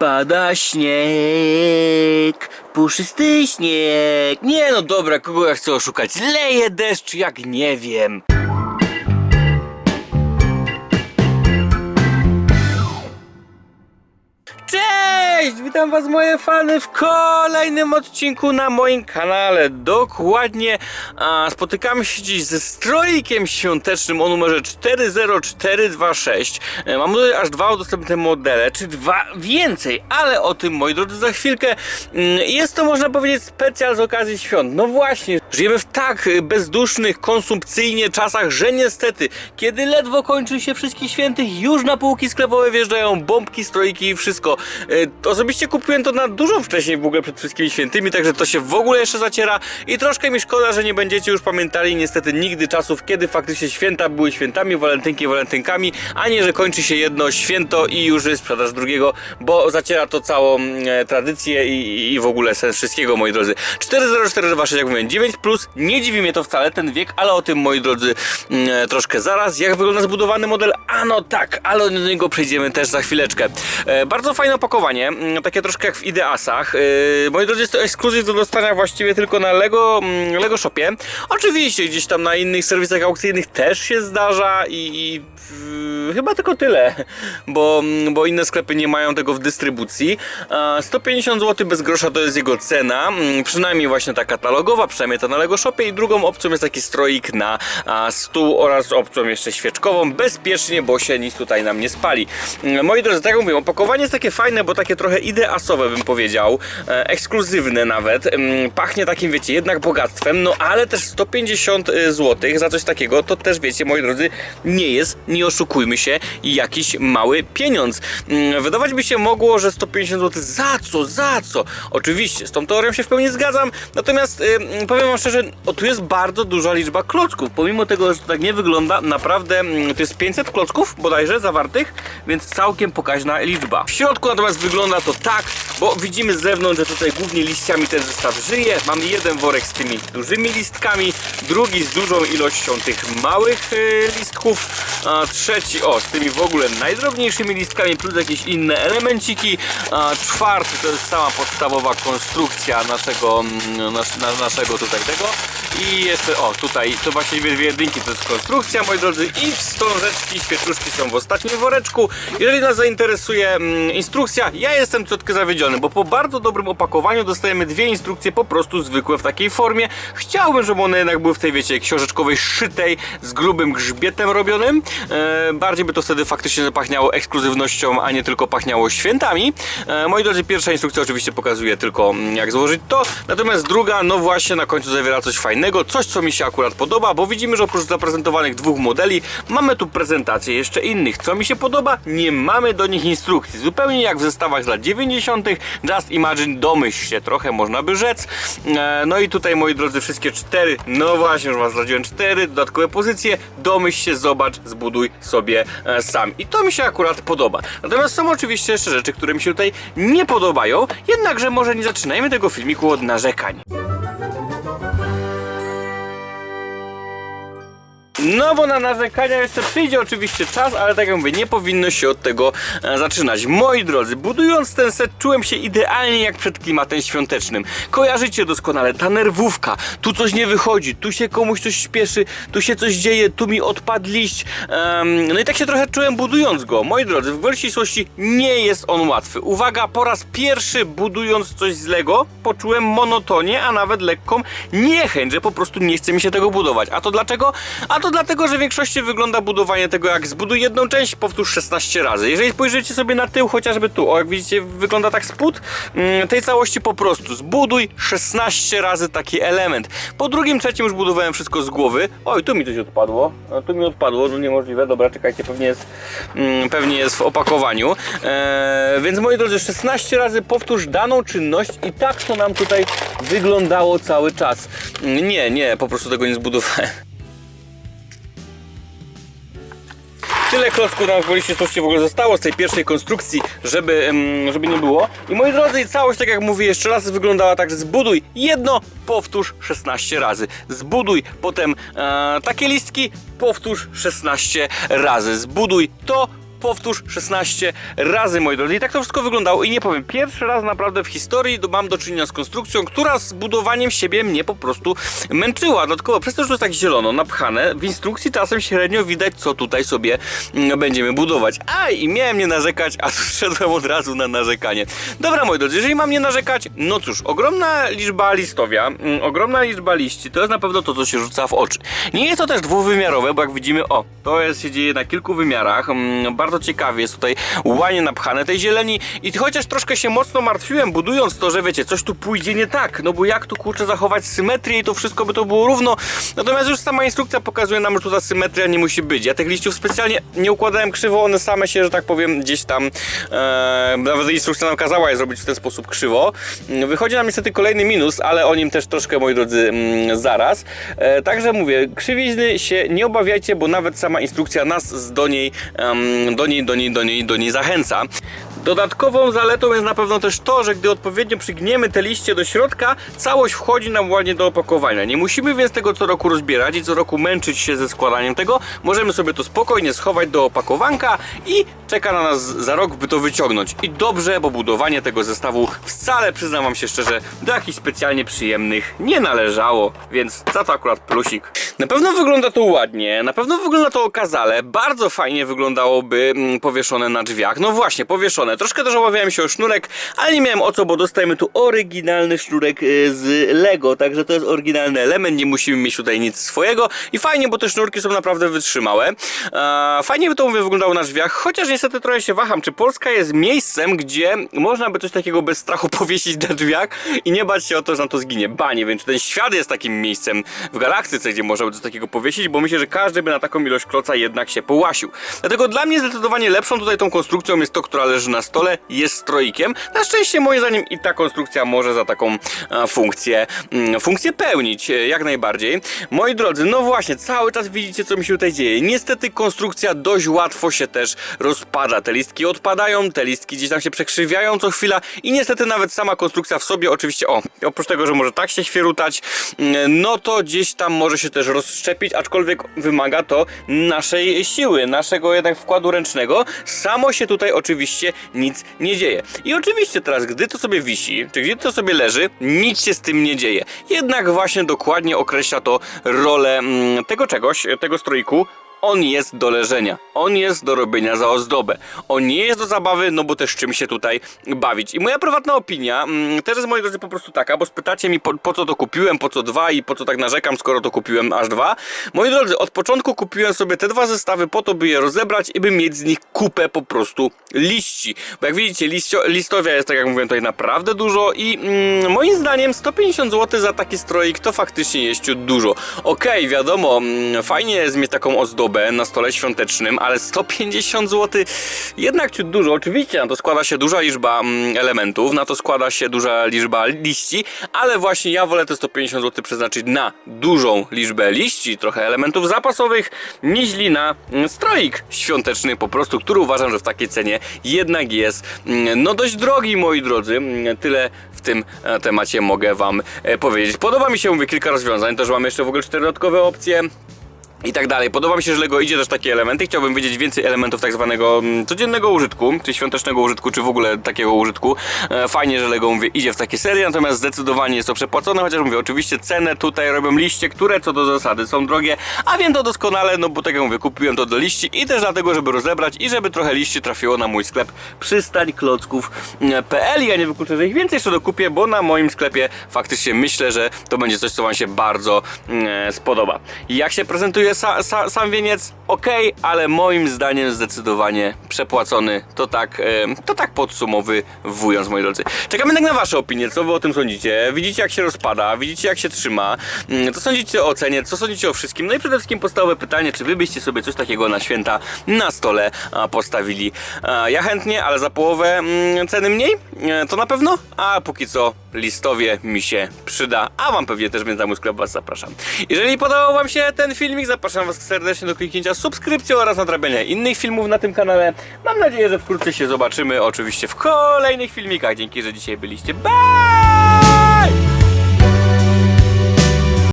Pada śnieg, puszysty śnieg. Nie no dobra, kogo ja chcę oszukać? Leje deszcz, jak nie wiem. Witam was moje fany w kolejnym odcinku na moim kanale. Dokładnie a, spotykamy się dziś ze strojkiem świątecznym o numerze 40426. E, Mam tutaj aż dwa udostępnione modele, czy dwa więcej, ale o tym moi drodzy za chwilkę. Mm, Jest to można powiedzieć specjal z okazji świąt. No właśnie, żyjemy w tak bezdusznych, konsumpcyjnie czasach, że niestety, kiedy ledwo kończy się wszystkich świętych, już na półki sklepowe wjeżdżają bombki, strojki i wszystko. Y, Osobiście kupiłem to na dużo wcześniej w ogóle przed wszystkimi świętymi, także to się w ogóle jeszcze zaciera i troszkę mi szkoda, że nie będziecie już pamiętali niestety nigdy czasów, kiedy faktycznie święta były świętami, walentynki walentynkami, a nie, że kończy się jedno święto i już jest sprzedaż drugiego, bo zaciera to całą e, tradycję i, i w ogóle sens wszystkiego, moi drodzy. 40426, jak mówiłem, 9 plus, nie dziwi mnie to wcale, ten wiek, ale o tym, moi drodzy, mm, e, troszkę zaraz. Jak wygląda zbudowany model? A no tak, ale do niego przejdziemy też za chwileczkę. E, bardzo fajne opakowanie, mm, takie troszkę jak w Ideasach. E, moi drodzy, jest to ekskluzyw do dostania właściwie tylko na Lego, mm, Lego Shopie. Oczywiście gdzieś tam na innych serwisach aukcyjnych też się zdarza i, i w, chyba tylko tyle, bo, bo inne sklepy nie mają tego w dystrybucji. E, 150 zł bez grosza to jest jego cena, mm, przynajmniej właśnie ta katalogowa, przynajmniej ta na Lego Shopie i drugą opcją jest taki stroik na a, stół oraz opcją jeszcze świeczkową, bezpiecznie, bo się nic tutaj nam nie spali. Mm, Moi drodzy, tak jak mówię, opakowanie jest takie fajne, bo takie trochę ideasowe bym powiedział, e, ekskluzywne nawet, Mm, pachnie takim wiecie, jednak bogactwem, no ale też 150 zł za coś takiego, to też wiecie, moi drodzy, nie jest, nie oszukujmy się, jakiś mały pieniądz. Mm, Wydawać by się mogło, że 150 zł za co, za co? Oczywiście, z tą teorią się w pełni zgadzam, natomiast y, powiem wam szczerze, o, tu jest bardzo duża liczba klocków, pomimo tego, że to tak nie wygląda, naprawdę mm, to jest 500 klocków bodajże zawartych, więc całkiem pokaźna liczba. W środku natomiast wygląda to tak, bo widzimy z zewnątrz, że tutaj głównie liściami ten zestaw żyje. Mamy jeden worek z tymi dużymi listkami, drugi z dużą ilością tych małych y, listków, a trzeci o z tymi w ogóle najdrobniejszymi listkami plus jakieś inne elemenciki, a czwarty to jest sama podstawowa konstrukcja naszego, mm, nas, na, naszego tutaj tego i jeszcze o tutaj to właśnie dwie jedynki to jest konstrukcja moi drodzy i wstążeczki, świeczuszki są w ostatnim woreczku. Jeżeli nas zainteresuje mm, instrukcja, ja jestem ciotkę zawiedziony, bo po bardzo dobrym opakowaniu dostajemy dwie instrukcje po prostu zwykłe w takiej formie. Chciałbym, żeby one jednak były w tej wiecie książeczkowej szytej z grubym grzbietem robionym. E, bardziej by to wtedy faktycznie zapachniało ekskluzywnością, a nie tylko pachniało świętami. E, moi drodzy, pierwsza instrukcja oczywiście pokazuje tylko mm, jak złożyć to, natomiast druga, no właśnie na końcu zawiera coś fajnego, coś co mi się akurat podoba, bo widzimy, że oprócz zaprezentowanych dwóch modeli, mamy tu prezentację jeszcze innych. Co mi się podoba? Nie mamy do nich instrukcji. Zupełnie jak w zestawach z lat 90. Just Imagine, domyśl się trochę, można by rzec. E, no i tutaj, moi drodzy, wszystkie cztery, no właśnie, już was zdradziłem, cztery dodatkowe pozycje. Domyśl się, zobacz, zbuduj sobie e, sam. I to mi się akurat podoba. Natomiast są oczywiście jeszcze rzeczy, które mi się tutaj nie podobają, jednakże może nie zaczynajmy tego filmiku od narzekań. No bo na narzekania jeszcze przyjdzie oczywiście czas, ale tak jak mówię, nie powinno się od tego e, zaczynać. Moi drodzy, budując ten set czułem się idealnie jak przed klimatem świątecznym. Kojarzycie doskonale, ta nerwówka, tu coś nie wychodzi, tu się komuś coś śpieszy, tu się coś dzieje, tu mi odpadł liść. Em, no i tak się trochę czułem budując go. Moi drodzy, w gwoli ścisłości nie jest on łatwy. Uwaga, po raz pierwszy budując coś z Lego, poczułem monotonię, a nawet lekką niechęć, że po prostu nie chce mi się tego budować. A to dlaczego? A to dlatego, że w większości wygląda budowanie tego jak zbuduj jedną część, powtórz 16 razy. Jeżeli spojrzycie sobie na tył, chociażby tu, o jak widzicie, wygląda tak spód mm, tej całości po prostu zbuduj 16 razy taki element. Po drugim, trzecim już budowałem wszystko z głowy. Oj, tu mi coś odpadło. Tu mi odpadło, no niemożliwe. Dobra, czekajcie, pewnie jest, mm, pewnie jest w opakowaniu. Eee, więc moi drodzy, 16 razy powtórz daną czynność i tak to nam tutaj wyglądało cały czas. Mm, Nie, nie, po prostu tego nie zbudowałem. Tyle klocków nam w gwoli ścisłości w ogóle zostało z tej pierwszej konstrukcji, żeby, żeby nie było. I moi drodzy, całość, tak jak mówię jeszcze raz, wyglądała tak, że zbuduj jedno, powtórz 16 razy. Zbuduj potem e, takie listki, powtórz 16 razy. Zbuduj to, powtórz 16 razy, moi drodzy. I tak to wszystko wyglądało i nie powiem, pierwszy raz naprawdę w historii mam do czynienia z konstrukcją, która z budowaniem siebie mnie po prostu męczyła. Dodatkowo przez to, że to jest tak zielono, napchane, w instrukcji czasem średnio widać, co tutaj sobie mm, będziemy budować. A i miałem nie narzekać, a tu szedłem od razu na narzekanie. Dobra, moi drodzy, jeżeli mam nie narzekać, no cóż, ogromna liczba listowia, mm, ogromna liczba liści, to jest na pewno to, co się rzuca w oczy. Nie jest to też dwuwymiarowe, bo jak widzimy, o, to jest, się dzieje na kilku wymiarach. Mm, bardzo ciekawie jest tutaj ładnie napchane tej zieleni i chociaż troszkę się mocno martwiłem, budując to, że wiecie, coś tu pójdzie nie tak, no bo jak tu kurczę zachować symetrię i to wszystko by to było równo. Natomiast już sama instrukcja pokazuje nam, że tu ta symetria nie musi być. Ja tych liściów specjalnie nie układałem krzywo, one same się, że tak powiem, gdzieś tam, e, nawet instrukcja nam kazała je zrobić w ten sposób krzywo. Wychodzi nam niestety kolejny minus, ale o nim też troszkę, moi drodzy, mm, zaraz. E, także mówię, krzywizny się nie obawiajcie, bo nawet sama instrukcja nas do niej, em, do niej, do niej, do niej, do niej zachęca. Dodatkową zaletą jest na pewno też to, że gdy odpowiednio przygniemy te liście do środka, całość wchodzi nam ładnie do opakowania. Nie musimy więc tego co roku rozbierać i co roku męczyć się ze składaniem tego. Możemy sobie to spokojnie schować do opakowanka i czeka na nas za rok, by to wyciągnąć. I dobrze, bo budowanie tego zestawu wcale, przyznam wam się szczerze, do jakichś specjalnie przyjemnych nie należało, więc za to akurat plusik. Na pewno wygląda to ładnie, na pewno wygląda to okazale, bardzo fajnie wyglądałoby mm, powieszone na drzwiach. No właśnie, powieszone. Troszkę też obawiałem się o sznurek, ale nie miałem o co, bo dostajemy tu oryginalny sznurek y, z Lego, także to jest oryginalny element, nie musimy mieć tutaj nic swojego i fajnie, bo te sznurki są naprawdę wytrzymałe. E, fajnie by to mówię wyglądało na drzwiach, chociaż niestety trochę się waham, czy Polska jest miejscem, gdzie można by coś takiego bez strachu powiesić na drzwiach i nie bać się o to, że nam to zginie. Ba, nie wiem, czy ten świat jest takim miejscem w galaktyce, gdzie można by coś takiego powiesić, bo myślę, że każdy by na taką ilość kloca jednak się połasił. Dlatego dla mnie zdecydowanie lepszą tutaj tą konstrukcją jest to, która leży na stole, jest stroikiem. Na szczęście moim zdaniem i ta konstrukcja może za taką e, funkcję, mm, funkcję pełnić, e, jak najbardziej. Moi drodzy, no właśnie, cały czas widzicie, co mi się tutaj dzieje. Niestety konstrukcja dość łatwo się też rozpada. Te listki odpadają, te listki gdzieś tam się przekrzywiają co chwila i niestety nawet sama konstrukcja w sobie, oczywiście, o, oprócz tego, że może tak się świerutać, mm, no to gdzieś tam może się też rozszczepić, aczkolwiek wymaga to naszej siły, naszego jednak wkładu ręcznego. Samo się tutaj oczywiście nic nie dzieje. I oczywiście teraz, gdy to sobie wisi, czy gdy to sobie leży, nic się z tym nie dzieje. Jednak właśnie dokładnie określa to rolę mm, tego czegoś, tego stroiku, on jest do leżenia, on jest do robienia za ozdobę. On nie jest do zabawy, no bo też czym się tutaj bawić. I moja prywatna opinia mm, też jest, moi drodzy, po prostu taka, bo spytacie mi po, po co to kupiłem, po co dwa i po co tak narzekam, skoro to kupiłem aż dwa. Moi drodzy, od początku kupiłem sobie te dwa zestawy po to, by je rozebrać i by mieć z nich kupę po prostu liści. Bo jak widzicie, liścio, listowia jest, tak jak mówiłem, tutaj naprawdę dużo i mm, moim zdaniem 150 zł za taki stroik to faktycznie jest ciut dużo. Okej, wiadomo, mm, fajnie jest mieć taką ozdobę na stole świątecznym, ale 150 zł jednak ciut dużo. Oczywiście na to składa się duża liczba mm, elementów, na to składa się duża liczba liści, ale właśnie ja wolę te 150 zł przeznaczyć na dużą liczbę liści, trochę elementów zapasowych, niźli na mm, stroik świąteczny po prostu, który uważam, że w takiej cenie jednak jest mm, no dość drogi, moi drodzy. Tyle w tym e, temacie mogę wam e, powiedzieć. Podoba mi się, mówię, kilka rozwiązań, też mam jeszcze w ogóle cztery dodatkowe opcje i tak dalej. Podoba mi się, że Lego idzie też takie elementy. Chciałbym wiedzieć więcej elementów tak zwanego mm, codziennego użytku, czy świątecznego użytku, czy w ogóle takiego użytku. E, Fajnie, że Lego mówię, idzie w takie serie, natomiast zdecydowanie jest to przepłacone, chociaż mówię, oczywiście cenę tutaj robią liście, które co do zasady są drogie, a wiem to doskonale, no bo tak jak mówię, kupiłem to do liści i też dlatego, żeby rozebrać i żeby trochę liści trafiło na mój sklep przystańklocków.pl. Ja nie wykluczę, że ich więcej jeszcze dokupię, bo na moim sklepie faktycznie myślę, że to będzie coś, co Wam się bardzo mm, spodoba. Jak się prezentuje sa, sa, sam wieniec? Ok, ale moim zdaniem zdecydowanie przepłacony. To tak, to tak podsumowując, moi drodzy. Czekamy jednak na Wasze opinie, co Wy o tym sądzicie. Widzicie, jak się rozpada, widzicie, jak się trzyma. Mm, Co sądzicie o cenie, co sądzicie o wszystkim? No i przede wszystkim podstawowe pytanie, czy Wy byście sobie coś takiego na święta na stole postawili? Ja chętnie, ale za połowę mm, ceny mniej? E, To na pewno? A póki co listowie mi się przyda, a Wam pewnie też, więc na mój sklep Was zapraszam. Jeżeli podobał Wam się ten filmik, zapraszam Was serdecznie do kliknięcia subskrypcji oraz nadrabiania innych filmów na tym kanale. Mam nadzieję, że wkrótce się zobaczymy, oczywiście w kolejnych filmikach. Dzięki, że dzisiaj byliście. Bye!